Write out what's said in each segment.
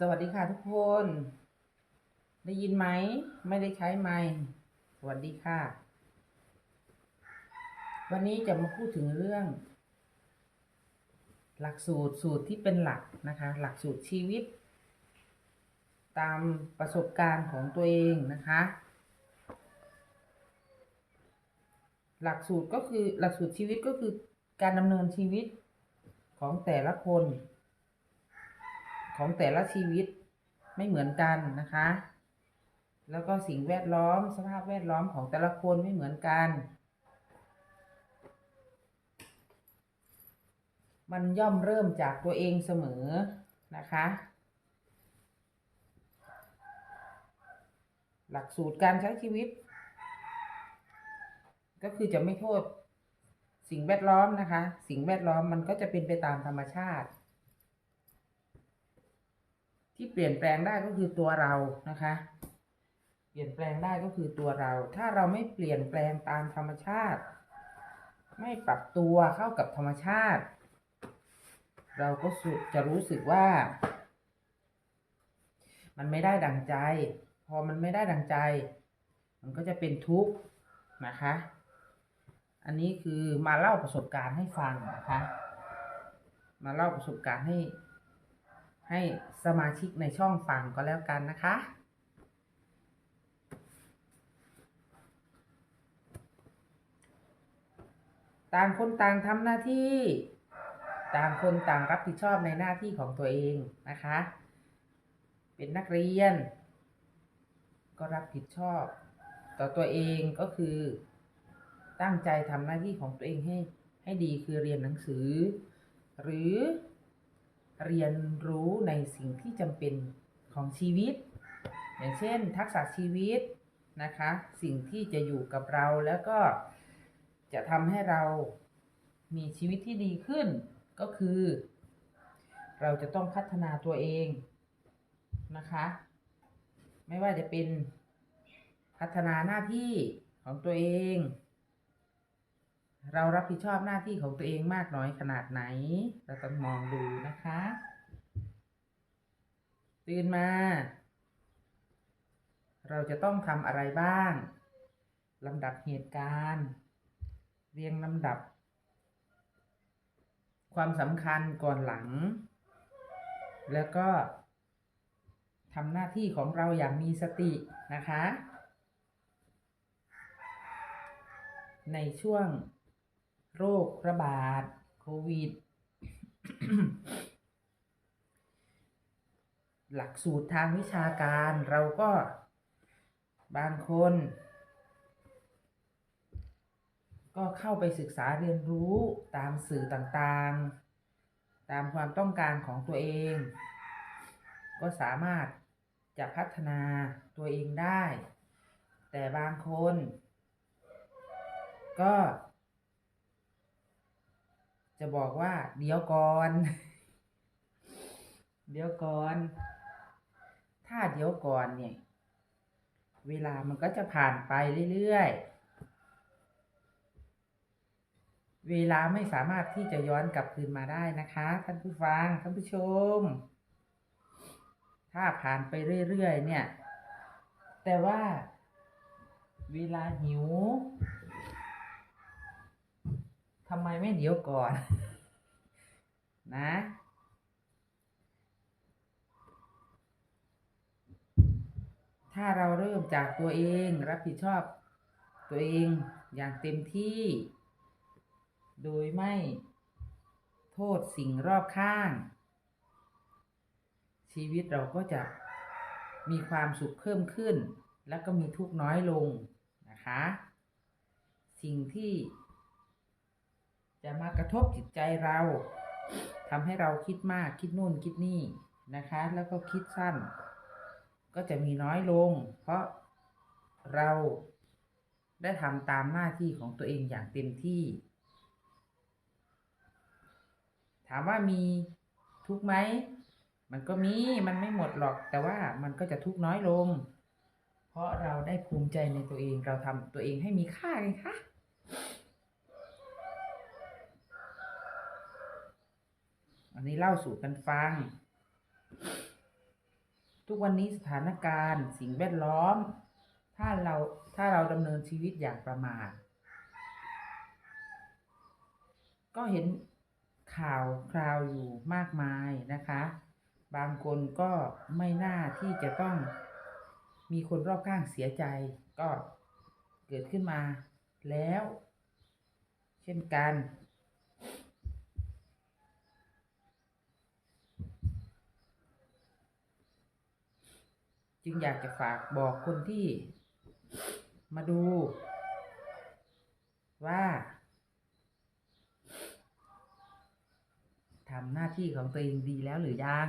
สวัสดีค่ะทุกคน ได้ยินไหม ไม่ได้ใช้ไมค์สวัสดีค่ะ วันนี้จะมาพูดถึงเรื่อง หลักสูตรสูตรที่เป็นหลักนะคะ หลักสูตรชีวิต ตามประสบการณ์ของตัวเองนะคะ หลักสูตรก็คือหลักสูตรชีวิตก็คือการดำเนินชีวิตของแต่ละคน ของแต่ละชีวิตไม่เหมือนกันนะคะ แล้วก็สิ่งแวดล้อมสภาพแวดล้อมของแต่ละคนไม่เหมือนกัน มันย่อมเริ่มจากตัวเองเสมอนะคะ หลักสูตรการใช้ชีวิต ก็คือจะไม่โทษสิ่งแวดล้อมนะคะ สิ่งแวดล้อมมันก็จะเป็นไปตามธรรมชาติ ที่เปลี่ยนแปลงได้ก็คือตัวเรานะคะ เปลี่ยนแปลงได้ก็คือตัวเรา ถ้าเราไม่เปลี่ยนแปลงตามธรรมชาติ ไม่ปรับตัวเข้ากับธรรมชาติ เราก็จะรู้สึกว่า มันไม่ได้ดังใจ พอมันไม่ได้ดังใจ มันก็จะเป็นทุกข์นะคะ อันนี้คือมาเล่าประสบการณ์ให้ฟังนะคะ มาเล่าประสบการณ์ให้ ให้สมาชิกในช่องฟังก็แล้วกันนะคะ ต่างคนต่างทำหน้าที่ ต่างคนต่างรับผิดชอบในหน้าที่ของตัวเองนะคะ เป็นนักเรียน ก็รับผิดชอบ ต่อตัวเองก็คือ ตั้งใจทำหน้าที่ของตัวเองให้ให้ดีคือเรียนหนังสือ หรือ เรียนรู้ในสิ่งที่จำเป็นของชีวิต อย่างเช่น ทักษะชีวิตนะคะ สิ่งที่จะอยู่กับเราแล้วก็จะทำให้เรามีชีวิตที่ดีขึ้น ก็คือ เราจะต้องพัฒนาตัวเองนะคะ ไม่ว่าจะเป็นพัฒนาหน้าที่ของตัวเอง เรารับผิดชอบหน้าที่ของตัวเองมากน้อยขนาดไหน เราต้องมองดูนะคะ ตื่นมา เราจะต้องทำอะไรบ้างลำดับเหตุการณ์ เรียงลำดับ ความสำคัญก่อนหลัง แล้วก็ทำหน้าที่ของเราอย่างมีสตินะคะ ในช่วง โรคระบาดโควิด หลักสูตรทางวิชาการเราก็บางคน ก็เข้าไปศึกษาเรียนรู้ตามสื่อต่างๆ ตามความต้องการของตัวเอง ก็สามารถจะพัฒนาตัวเองได้ แต่บางคน ก็ จะบอกว่า เดี๋ยวก่อน เดี๋ยวก่อน ถ้าเดี๋ยวก่อนเนี่ย เวลามันก็จะผ่านไปเรื่อยๆ เวลาไม่สามารถที่จะย้อนกลับคืนมาได้นะคะ ท่านผู้ฟังท่านผู้ชม ถ้าผ่านไปเรื่อยๆเนี่ย แต่ว่า เวลาหิว ทำไมไม่เดี๋ยวก่อน นะ ถ้าเราเริ่มจากตัวเองรับผิดชอบตัวเองอย่างเต็มที่ โดยไม่โทษสิ่งรอบข้าง ชีวิตเราก็จะมีความสุขเพิ่มขึ้น แล้วก็มีทุกข์น้อยลงนะคะ สิ่งที่ จะมากระทบจิตใจเราทำให้เราคิดมากคิดนู่นคิดนี่นะคะ แล้วก็คิดสั้น ก็จะมีน้อยลง เพราะเราได้ทำตามหน้าที่ของตัวเองอย่างเต็มที่ ถามว่ามีทุกไหม มันก็มี มันไม่หมดหรอก แต่ว่ามันก็จะทุกน้อยลง เพราะเราได้ภูมิใจในตัวเอง เราทำตัวเองให้มีค่าไงคะ อันนี้เล่าสู่กันฟัง ทุกวันนี้สถานการณ์ สิ่งแวดล้อม ถ้าเราถ้าเราดำเนินชีวิตอย่างประมาทก็เห็นข่าวคราวอยู่มากมายนะคะ บางคนก็ไม่น่าที่จะต้องมีคนรอบข้างเสียใจก็เกิดขึ้นมาแล้ว เช่นกัน จึงอยากจะฝากบอกคนที่ มาดู ว่าทำหน้าที่ของตัวเองดีแล้วหรือยัง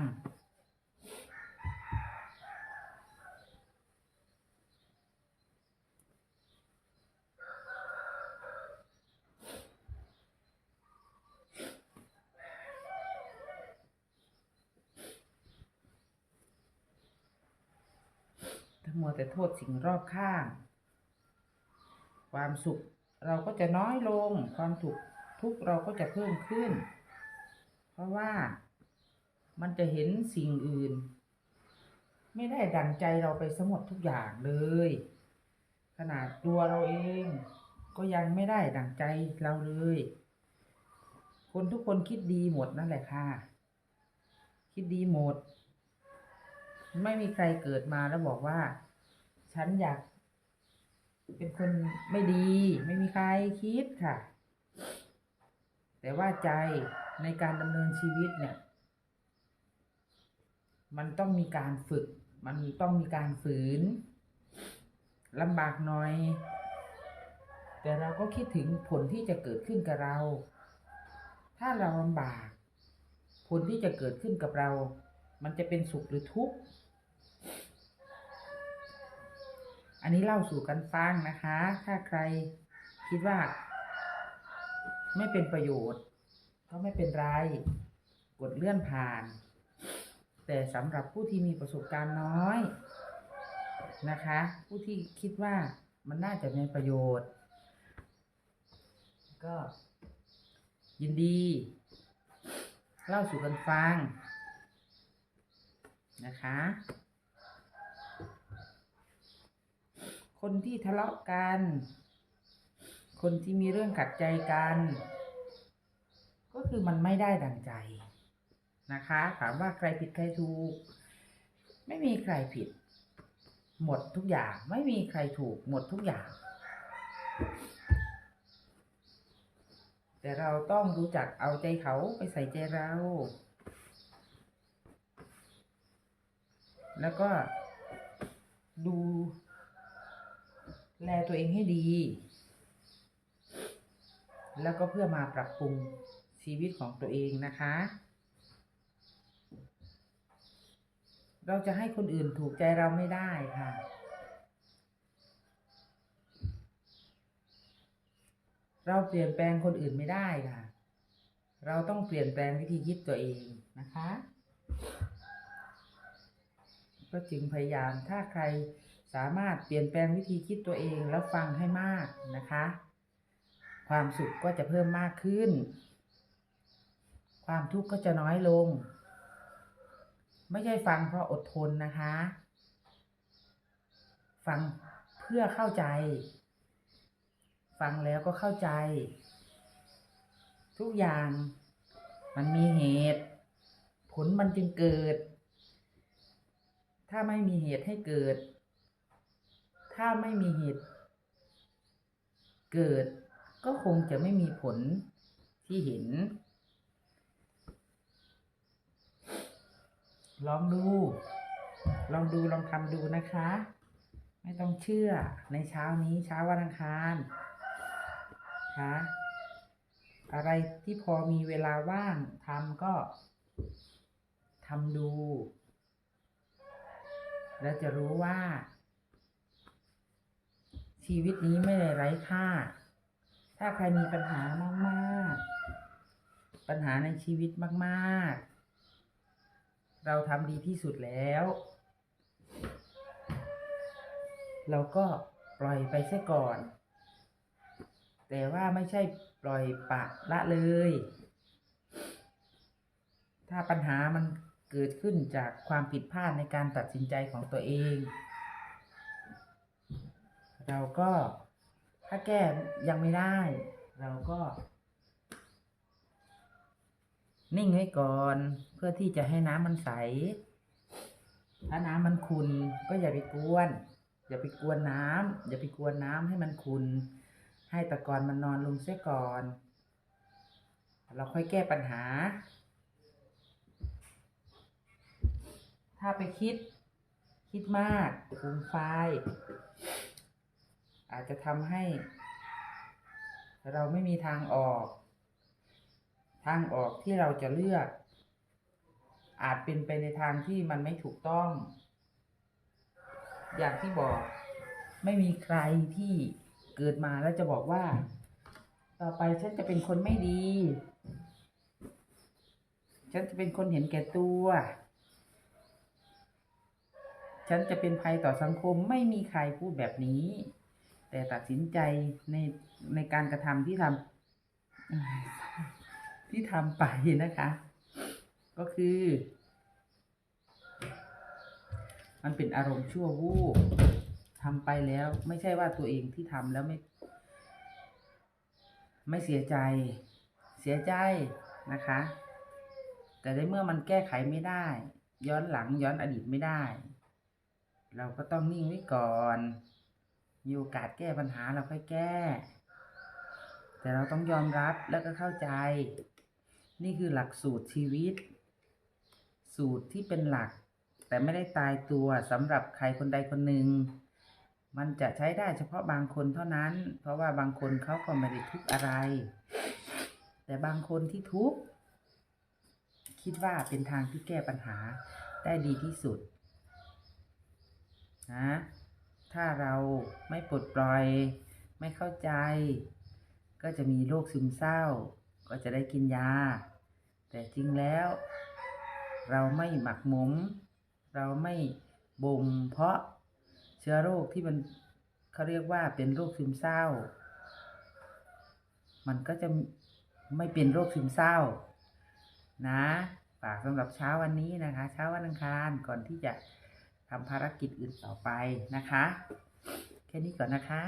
ถ้า มัวแต่โทษสิ่งรอบข้าง ความสุขเราก็จะน้อยลง ความทุกข์ทุกเราก็จะเพิ่มขึ้น เพราะว่ามันจะเห็นสิ่งอื่น ไม่ได้ดังใจเราไปสมดทุกอย่างเลย ขนาดตัวเราเองก็ยังไม่ได้ดังใจเราเลย คนทุกคนคิดดีหมดนั่นแหละค่ะ คิดดีหมด ไม่มีใครเกิดมาแล้วบอกว่า ฉันอยาก เป็นคนไม่ดี ไม่มีใครคิดค่ะ แต่ว่าใจในการดำเนินชีวิตเนี่ย มันต้องมีการฝึก มันต้องมีการฝืนลำบากหน่อย แต่เราก็คิดถึงผลที่จะเกิดขึ้นกับเรา ถ้าเราลำบาก ผลที่จะเกิดขึ้นกับเรา มันจะเป็นสุขหรือทุกข์ อันนี้เล่าสู่กันฟังนะคะ ถ้าใครคิดว่า ไม่เป็นประโยชน์ก็ไม่เป็นไร กดเลื่อนผ่าน แต่สำหรับผู้ที่มีประสบการณ์น้อยนะคะ ผู้ที่คิดว่ามันน่าจะมีประโยชน์ ก็ยินดี เล่าสู่กันฟังนะคะ คนที่ทะเลาะกัน คนที่มีเรื่องขัดใจกัน ก็คือมันไม่ได้ดังใจนะคะ ถามว่าใครผิดใครถูก ไม่มีใครผิด หมดทุกอย่าง ไม่มีใครถูก หมดทุกอย่าง แต่เราต้องรู้จักเอาใจเขาไปใส่ใจเรา แล้วก็ดู แลตัวเองให้ดี แล้วก็เพื่อมาปรับปรุงชีวิตของตัวเองนะคะ เราจะให้คนอื่นถูกใจเราไม่ได้ค่ะ เราเปลี่ยนแปลงคนอื่นไม่ได้ค่ะ เราต้องเปลี่ยนแปลงวิธีคิดตัวเองนะคะ ก็จึงพยายามถ้าใคร สามารถเปลี่ยนแปลงวิธีคิดตัวเองแล้วฟังให้มากนะคะ ความสุขก็จะเพิ่มมากขึ้น ความทุกข์ก็จะน้อยลง ไม่ใช่ฟังเพราะอดทนนะคะ ฟังเพื่อเข้าใจ ฟังแล้วก็เข้าใจ ทุกอย่างมันมีเหตุ ผลมันจึงเกิด ถ้าไม่มีเหตุให้เกิด ถ้าไม่มีเหตุ เกิดก็คงจะไม่มีผลที่เห็น ลองดู ลองดูลองทำดูนะคะ ไม่ต้องเชื่อในเช้านี้เช้าวันอังคารคะอะไรที่พอมีเวลาว่างทำก็ทำดู แล้วจะรู้ว่า ชีวิตนี้ไม่ได้ไร้ค่า ถ้าใครมีปัญหามากๆ ปัญหาในชีวิตมากๆ เราทำดีที่สุดแล้ว เราก็ปล่อยไปเสียก่อน แต่ว่าไม่ใช่ปล่อยปะละเลย ถ้าปัญหามันเกิดขึ้นจากความผิดพลาดในการตัดสินใจของตัวเอง เราก็ถ้าแก้ยังไม่ได้ เราก็ นิ่งไว้ก่อนเพื่อที่จะให้น้ำมันใส ถ้าน้ำมันขุนก็อย่าไปกวน อย่าไปกวนน้ำอย่าไปกวนน้ำให้มันขุนให้ตะกอนมันนอนลงเสียก่อน เราค่อยแก้ปัญหา ถ้าไปคิด คิดมากฟูมไฟ อาจจะทำให้ เราไม่มีทางออก ทางออกที่เราจะเลือก อาจเป็นไปในทางที่มันไม่ถูกต้อง อย่างที่บอกไม่มีใครที่เกิดมาแล้วจะบอกว่า ต่อไปฉันจะเป็นคนไม่ดี ฉันจะเป็นคนเห็นแก่ตัว ฉันจะเป็นภัยต่อสังคมไม่มีใครพูดแบบนี้ แต่ตัดสินใจในในการกระทำที่ทำที่ทำไปนะคะ ก็คือ มันเป็นอารมณ์ชั่ววูบทำไปแล้ว ไม่ใช่ว่าตัวเองที่ทำแล้วไม่ ไม่เสียใจ เสียใจนะคะ แต่ในเมื่อมันแก้ไขไม่ได้ ย้อนหลังย้อนอดีตไม่ได้ เราก็ต้องนิ่งไว้ก่อน มีโอกาสแก้ปัญหาเราค่อยแก้ แต่เราต้องยอมรับแล้วก็เข้าใจ นี่คือหลักสูตรชีวิต สูตรที่เป็นหลัก แต่ไม่ได้ตายตัวสำหรับใครคนใดคนหนึ่ง มันจะใช้ได้เฉพาะบางคนเท่านั้น เพราะว่าบางคนเขาก็ไม่ได้ทุกอะไร แต่บางคนที่ทุกข์คิดว่าเป็นทางที่แก้ปัญหาได้ดีที่สุดนะ ถ้าเราไม่ปลดปล่อย ไม่เข้าใจ ก็จะมีโรคซึมเศร้า ก็จะได้กินยา แต่จริงแล้ว เราไม่หมักหมม เราไม่บ่มเพาะเชื้อโรคที่มันเขาเรียกว่าเป็นโรคซึมเศร้า มันก็จะไม่เป็นโรคซึมเศร้า นะฝากสำหรับเช้าวันนี้นะคะ เช้าวันอังคารก่อนที่จะ ทำภารกิจอื่นต่อไปนะคะ แค่นี้ก่อนนะคะ